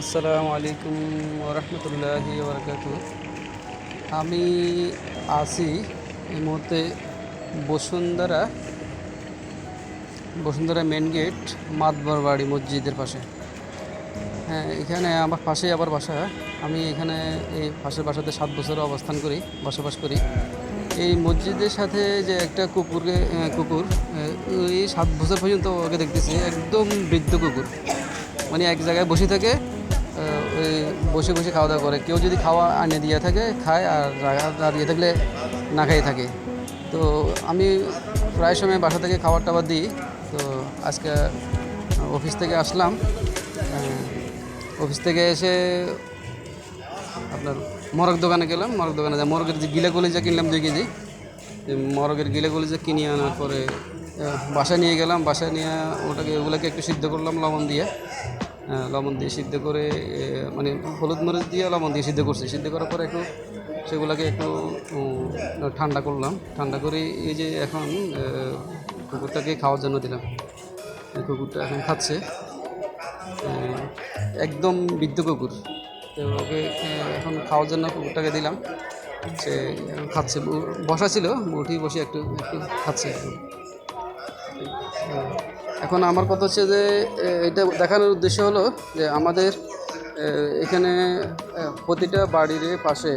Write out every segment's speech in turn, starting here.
আসসালামু আলাইকুম ওরহমতুল্লাহি ওবরাকাত আমি আছি এই মুহূর্তে বসুন্ধরা বসুন্ধরা মেন গেট, মাতবর বাড়ি মসজিদের পাশে। হ্যাঁ এখানে আমার পাশেই আবার বাসা। আমি এখানে এই পাশের বাসাতে সাত বছর অবস্থান করি, বসবাস করি। এই মসজিদের সাথে যে একটা কুকুরকে কুকুর এই সাত বছর পর্যন্ত ওকে দেখতেছি, একদম বৃদ্ধ কুকুর। মানে এক জায়গায় বসে থাকে ওই বসে বসে খাওয়া দাওয়া করে। কেউ যদি খাওয়া আনে দিয়ে থাকে, খায় আর না- দিয়ে থাকলে না খাই থাকে। তো আমি প্রায় সময় বাসা থেকে খাবার টাবার দিই। তো আজকে অফিস থেকে আসলাম। অফিস থেকে এসে আপনার মরগ দোকানে গেলাম। মরগ দোকানে যা মরগের যে গিলা কলিজা কিনলাম দুই কেজি। মরগের গিলা কলিজা কিনে আনার পরে বাসায় নিয়ে গেলাম। বাসায় নিয়ে ওটাকে, ওগুলোকে একটু সিদ্ধ করলাম লবণ দিয়ে। লবণ দিয়ে সিদ্ধ করে মানে হলুদ মরিচ দিয়ে লবণ দিয়ে সিদ্ধ করছি। সিদ্ধ করার পরে একটু সেগুলোকে একটু ঠান্ডা করলাম। ঠান্ডা করে এই যে এখন কুকুরটাকে খাওয়ার জন্য দিলাম। কুকুরটা এখন খাচ্ছে। একদম বৃদ্ধ কুকুর। তো ওকে এখন খাওয়ার জন্য কুকুরটাকে দিলাম। সে খাচ্ছে। বসা ছিল উঠি বসে একটু একটু খাচ্ছে। এখন। আমার কথা হচ্ছে যে এটা দেখানোর উদ্দেশ্য হলো যে আমাদের এখানে প্রতিটা বাড়ির পাশে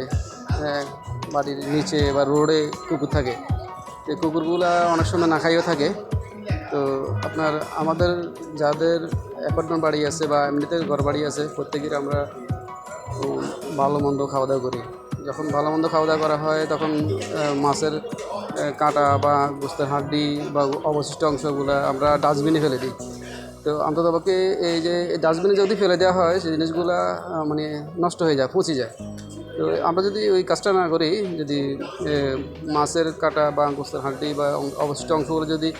বাড়ির নিচে বা রোডে কুকুর থাকে এই কুকুরগুলা অনেক সময় না খাইও থাকে তো আপনার, আমাদের যাদের অ্যাপার্টমেন্ট বাড়ি আছে বা এমনিতে ঘর বাড়ি আছে, প্রত্যেকের আমরা ভালো মন্দ খাওয়া দাওয়া করি যখন ভালো মন্দ খাওয়া দাওয়া করা হয়, তখন মাছের কাঁটা বা গোস্তের হাড্ডি বা অবশিষ্ট অংশগুলো আমরা ডাস্টবিনে ফেলে দিই। তো অন্ততপক্ষে এই যে ডাস্টবিনে যদি ফেলে দেওয়া হয়, সেই জিনিসগুলো মানে নষ্ট হয়ে যায়, পচে যায়। তো আমরা যদি ওই কাজটা না করি, যদি মাছের কাঁটা বা গোস্তের হাড্ডি বা অবশিষ্ট অংশগুলো যদি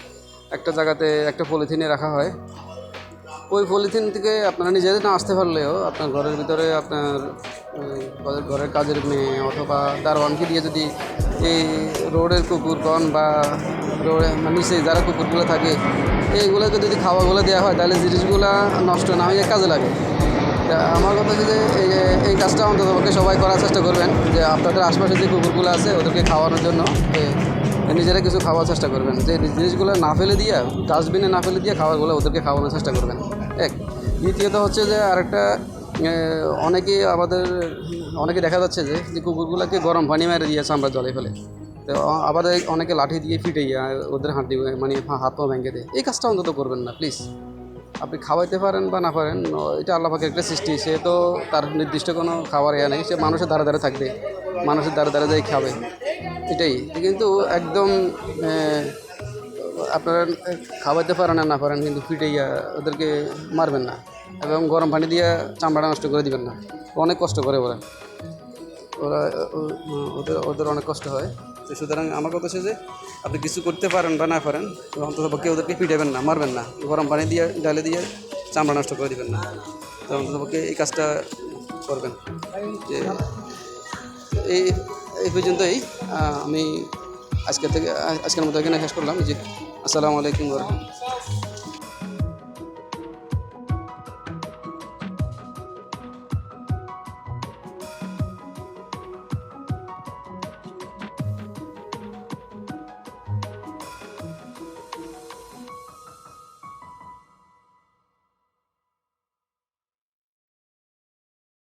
একটা জায়গাতে একটা পলিথিনে রাখা হয় ওই পলিথিন থেকে আপনারা নিজেদের না আসতে পারলেও আপনার ঘরের ভিতরে আপনার ঘরের- কাজের মেয়ে অথবা দারোয়ানকে দিয়ে যদি এই রোডের কুকুর কন বা রোডে মানে যারা কুকুরগুলো থাকে, এইগুলোকে যদি খাওয়াগুলো দেওয়া হয়, তাহলে জিনিসগুলো নষ্ট না হয়ে কাজে লাগে। আমার কথা হচ্ছে যে এই কাজটা অন্তত পক্ষে সবাই করার চেষ্টা করবেন, যে আপনাদের আশপাশে যে কুকুরগুলো আছে ওদেরকে খাওয়ানোর জন্য নিজেরা কিছু খাওয়ার চেষ্টা করবেন। যে জিনিসগুলো না ফেলে দিয়ে, ডাস্টবিনে না ফেলে দিয়ে খাবারগুলো ওদেরকে খাওয়ানোর চেষ্টা করবেন। দ্বিতীয়ত হচ্ছে যে আরেকটা অনেকে আমাদের, অনেকে দেখা যাচ্ছে যে যে কুকুরগুলোকে গরম পানি মেরে দিয়েছে আমরা জলে ফেলে। তো আবার অনেকে লাঠি দিয়ে ফিটে ওদের হাঁটি মানে হাত পা ভেঙে দেয়। এই কাজটা অন্তত করবেন না প্লিজ আপনি খাওয়াইতে পারেন বা না পারেন, এটা আল্লাহ একটা সৃষ্টি। সে তো তার নির্দিষ্ট কোনো খাবার ইয়া নেই, সে মানুষের দ্বারা দ্বারা থাকবে, মানুষের দ্বারা দ্বারা যাই খাবে, এটাই। কিন্তু একদম আপনারা খাওয়াইতে পারেন আর না পারেন, কিন্তু ফিটাইয়া ওদেরকে মারবেন না। এবং গরম পানি দিয়ে চামড়াটা নষ্ট করে দিবেন না। অনেক কষ্ট করে ওরা। ওরা ওদের ওদের অনেক কষ্ট হয়। তো সুতরাং আমার কথা হচ্ছে যে, আপনি কিছু করতে পারেন বা না পারেন অন্তত পক্ষে ওদেরকে পিটাবেন না, মারবেন না। গরম পানি দিয়ে, ডালে দিয়ে চামড়া নষ্ট করে দিবেন না। তো অন্তত পক্ষে এই কাজটা করবেন। যে, এই এই পর্যন্তই। আমি আজকে থেকে আজকের মতো এখানে শেষ করলাম। জি আসসালামু আলাইকুম রহমতুল্লাহ।